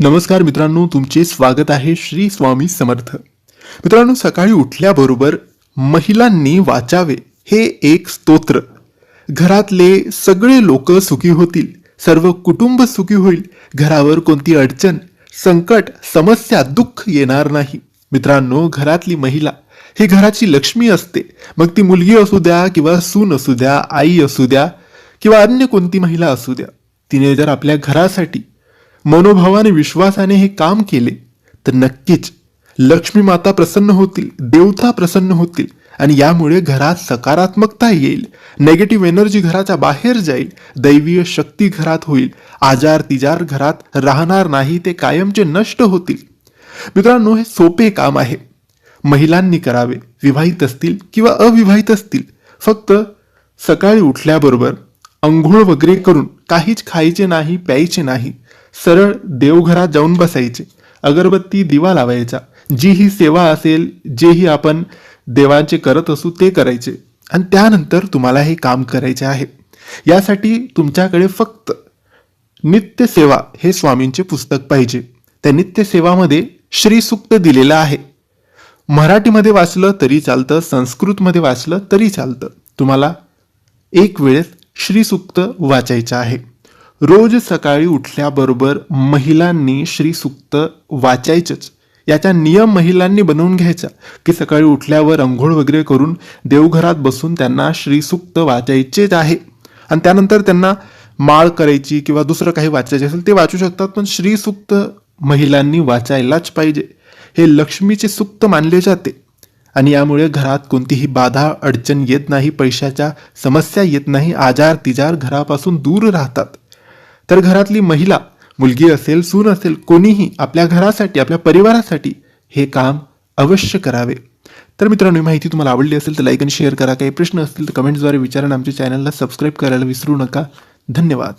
नमस्कार मित्रांनो तुमचे स्वागत आहे श्री स्वामी समर्थ. मित्रांनो सकाळी उठल्याबरोबर महिलांनी वाचावे हे एक स्तोत्र. घरातले सगळे लोक सुखी होतील सर्व कुटुंब सुखी होईल घरावर कोणती अडचण संकट समस्या दुःख येणार नाही. मित्रांनो घरातली महिला ही घराची लक्ष्मी असते. मग ती मुलगी असू द्या किंवा सून असू द्या आई असू द्या किंवा अन्य कोणती महिला असू द्या तिने जर आपल्या घरासाठी मनोभावाने विश्वासाने हे काम केले तर नक्कीच लक्ष्मी माता प्रसन्न होतील देवता प्रसन्न होतील आणि यामुळे घरात सकारात्मकता येईल. नेगेटिव्ह एनर्जी घराच्या बाहेर जाईल दैवीय शक्ती घरात होईल आजार तिजार घरात राहणार नाही ते कायमचे नष्ट होतील. मित्रांनो हे सोपे काम आहे. महिलांनी करावे विवाहित असतील किंवा अविवाहित असतील. फक्त सकाळी उठल्याबरोबर अंघोळ वगैरे करून काहीच खायचे नाही प्यायचे नाही. सरळ देवघरात जाऊन बसायचे. अगरबत्ती दिवा लावायचा. जी ही सेवा असेल जेही आपण देवांचे करत असू ते करायचे. आणि त्यानंतर तुम्हाला हे काम करायचे आहे. यासाठी तुमच्याकडे फक्त नित्य सेवा हे स्वामींचे पुस्तक पाहिजे. त्या नित्य सेवामध्ये श्रीसुक्त दिलेलं आहे. मराठीमध्ये वाचलं तरी चालतं संस्कृतमध्ये वाचलं तरी चालतं. तुम्हाला एक वेळेस श्रीसुक्त वाचायचं आहे. रोज सकाळी उठल्याबरोबर महिलांनी श्रीसुक्त वाचायचंच. याचा नियम महिलांनी बनवून घ्यायचा की सकाळी उठल्यावर अंघोळ वगैरे करून देवघरात बसून त्यांना श्रीसुक्त वाचायचेच आहे. आणि त्यानंतर त्यांना माळ करायची किंवा दुसरं काही वाचायचे असेल ते वाचू शकतात पण श्रीसुक्त महिलांनी वाचायलाच पाहिजे. हे लक्ष्मीचे सुक्त मानले जाते. आणि यामुळे घरात कोणतीही बाधा अडचण येत नाही पैशाच्या समस्या येत नाही आजार तिजार घरापासून दूर राहतात. तर घरातली महिला मुलगी असेल सून असेल कोणीही आपल्या घरासाठी आपल्या परिवारासाठी हे काम अवश्य करावे. तर मित्रांनो ही माहिती तुम्हाला आवडली असेल तर लाईक आणि शेअर करा. काही प्रश्न असतील तर कमेंटद्वारे विचारा आमच्या चॅनलला सबस्क्राईब करायला विसरू नका. धन्यवाद.